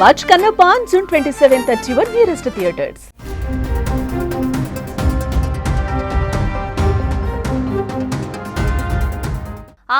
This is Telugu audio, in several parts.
Watch Kannappa on June 27th at your nearest theatres.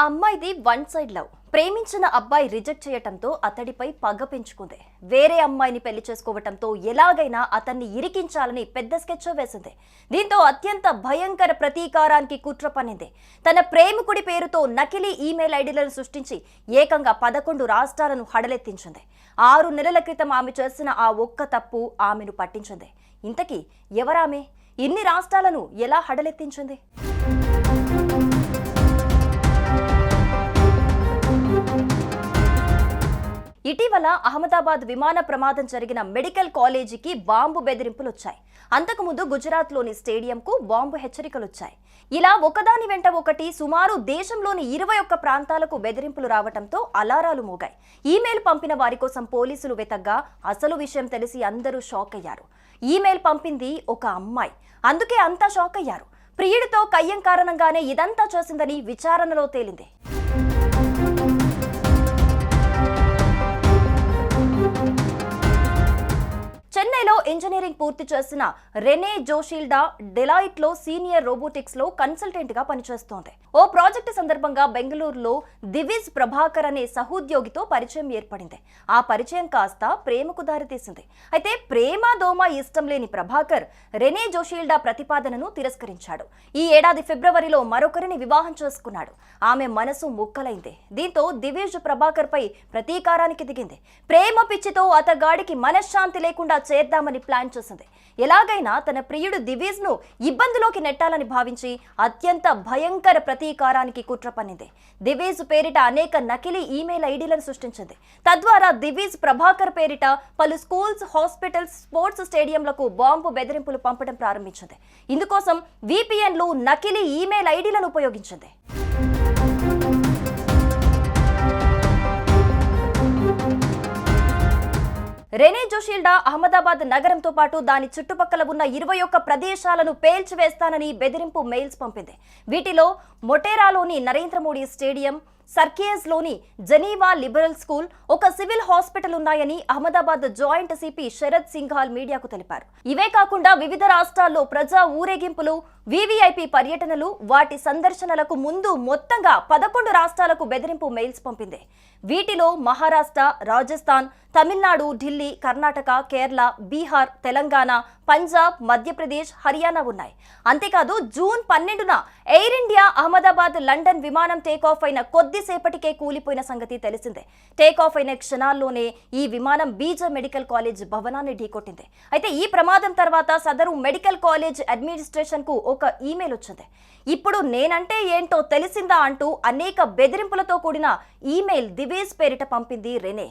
ఆ అమ్మాయిది వన్ సైడ్ లవ్. ప్రేమించిన అబ్బాయి రిజెక్ట్ చేయటంతో అతడిపై పగ పెంచుకుంది. వేరే అమ్మాయిని పెళ్ళి చేసుకోవటంతో ఎలాగైనా అతన్ని ఇరికించాలని పెద్ద స్కెచ్ వేసింది. దీంతో అత్యంత భయంకర ప్రతీకారానికి కుట్ర పనింది తన ప్రేమికుడి పేరుతో నకిలీ ఈమెయిల్ ఐడీలను సృష్టించి ఏకంగా పదకొండు రాష్ట్రాలను హడలెత్తించింది. ఆరు నెలల క్రితం ఆమె చేసిన ఆ ఒక్క తప్పు ఆమెను పట్టించింది. ఇంతకీ ఎవరామె? ఇన్ని రాష్ట్రాలను ఎలా హడలెత్తించింది? ఇటీవల అహ్మదాబాద్ విమాన ప్రమాదం జరిగిన మెడికల్ కాలేజీకి బాంబు బెదిరింపులు వచ్చాయి అంతకుముందు గుజరాత్లోని స్టేడియంకు బాంబు హెచ్చరికలు వచ్చాయి ఇలా ఒకదాని వెంట ఒకటి సుమారు దేశంలోని ఇరవై ఒక్క ప్రాంతాలకు బెదిరింపులు రావడంతో అలారాలు మోగాయి. ఈమెయిల్ పంపిన వారి కోసం పోలీసులు వెతగ్గా అసలు విషయం తెలిసి అందరూ షాక్ అయ్యారు ఈమెయిల్ పంపింది ఒక అమ్మాయి. అందుకే అంతా షాక్ అయ్యారు ప్రియుడితో కయ్యం కారణంగానే ఇదంతా చేసిందని విచారణలో తేలింది. ఇంజనీరింగ్ పూర్తి చేసిన రెనే జోషిల్డా డెలాయిట్లో సీనియర్ రోబోటిక్స్లో కన్సల్టెంట్గా పనిచేస్తోంది. ఓ ప్రాజెక్టు సందర్భంగా బెంగళూరులో దివిజ్ ప్రభాకర్ అనే సహోద్యోగితో పరిచయం ఏర్పడింది. ఆ పరిచయం కాస్త ప్రేమకు దారితీసింది. అయితే ప్రేమ దోమ ఇష్టం లేని ప్రభాకర్ రెనే జోషిల్డా ప్రతిపాదనను తిరస్కరించాడు. ఈ ఏడాది ఫిబ్రవరిలో మరొకరిని వివాహం చేసుకున్నాడు. ఆమె మనసు ముక్కలైంది. దీంతో దివేజ్ ప్రభాకర్ పై ప్రతీకారానికి దిగింది. ప్రేమ పిచ్చితో అతగాడికి మనశ్శాంతి లేకుండా చేద్దామని ప్లాన్ చేసింది. ఎలాగైనా తన ప్రియుడు దివేజ్ను ఇబ్బందిలోకి నెట్టాలని భావించి అత్యంత భయంకర ప్రతీకారానికి కుట్ర పన్నింది దివేజ్ పేరిట అనేక నకిలీ ఈమెయిల్ ఐడీలను సృష్టించింది. తద్వారా దివేజ్ ప్రభాకర్ పేరిట పలు స్కూల్స్ హాస్పిటల్స్ స్పోర్ట్స్ స్టేడియంలకు బాంబు బెదిరింపులు పంపడం ప్రారంభించింది. ఇందుకోసం విపిఎన్లు నకిలీ ఈమెయిల్ ఐడీలను ఉపయోగించింది. రెనే జోషిల్డా అహ్మదాబాద్ నగరంతో పాటు దాని చుట్టుపక్కల ఉన్న ఇరవై ఒక్క ప్రదేశాలను పేల్చివేస్తానని బెదిరింపు మెయిల్స్ పంపింది. వీటిలో మొటేరాలోని నరేంద్ర మోడీ స్టేడియం సర్కియస్లోని జనీవా లిబరల్ స్కూల్ ఒక సివిల్ హాస్పిటల్ ఉన్నాయని అహ్మదాబాద్ జాయింట్ సిపి శరద్ సింఘాల్ మీడియాకు తెలిపారు. ఇవే కాకుండా వివిధ రాష్ట్రాల్లో ప్రజా ఊరేగింపులు వివిఐపి పర్యటనలు వాటి సందర్శనలకు ముందు మొత్తంగా పదకొండు రాష్ట్రాలకు బెదిరింపు మెయిల్స్ పంపింది. వీటిలో మహారాష్ట్ర రాజస్థాన్ తమిళనాడు ఢిల్లీ కర్ణాటక కేరళ బీహార్ తెలంగాణ పంజాబ్ మధ్యప్రదేశ్ హర్యానా ఉన్నాయి. అంతేకాదు జూన్ పన్నెండున ఎయిర్ ఇండియా అహ్మదాబాద్ లండన్ విమానం టేకాఫ్ అయిన కొద్ది కొద్దిసేపటికే కూలిపోయిన సంగతి తెలిసిందే. టేక్ ఆఫ్ అయిన క్షణాల్లోనే ఈ విమానం బీజ మెడికల్ కాలేజ్ భవనాన్ని ఢీకొట్టింది. అయితే ఈ ప్రమాదం తర్వాత సదరు మెడికల్ కాలేజ్ అడ్మినిస్ట్రేషన్కు ఒక ఈమెయిల్ వచ్చింది. ఇప్పుడు నేనంటే ఏంటో తెలిసిందా అంటూ అనేక బెదిరింపులతో కూడిన ఈమెయిల్ దివేజ్ పేరిట పంపింది రెనే.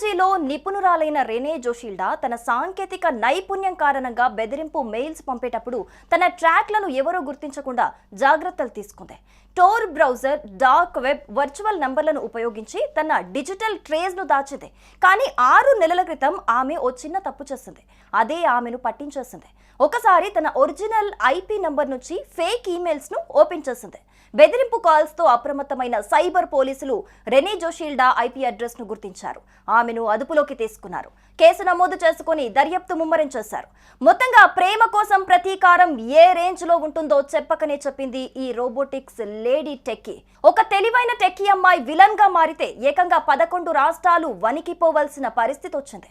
టెక్నాలజీలో నిపుణురాలైన రెనే జోషిల్డా తన సాంకేతిక నైపుణ్యం కారణంగా బెదిరింపు మెయిల్స్ పంపేటప్పుడు తన ట్రాక్లను ఎవరో గుర్తించకుండా జాగ్రత్తలు తీసుకుంది. Tor browser dark web virtual నంబర్లను ఉపయోగించి తన డిజిటల్ ట్రేస్ను దాచింది. కానీ ఆరు నెలల క్రితం ఆమె ఓ చిన్న తప్పు చేసింది. అదే ఆమెను పట్టించేసింది. ఒకసారి తన ఒరిజినల్ ఐపీ నంబర్ నుంచి ఫేక్ ఈమెయిల్స్ను ఓపెన్ చేసింది. బెదిరింపు కాల్స్తో అప్రమత్తమైన సైబర్ పోలీసులు రెనీ జోషీల్డా ఐపీ అడ్రస్ను గుర్తించారు. ఆమెను అదుపులోకి తీసుకున్నారు. కేసు నమోదు చేసుకుని దర్యాప్తు ముమ్మరం చేశారు. మొత్తంగా ప్రేమ కోసం ప్రతీకారం ఏ రేంజ్లో ఉంటుందో చెప్పకనే చెప్పింది ఈ రోబోటిక్స్ లేడీ టెక్కీ. ఒక తెలివైన టెక్కీ అమ్మాయి విలన్గా మారితే ఏకంగా పదకొండు రాష్ట్రాలు వణికిపోవలసిన పరిస్థితి వచ్చింది.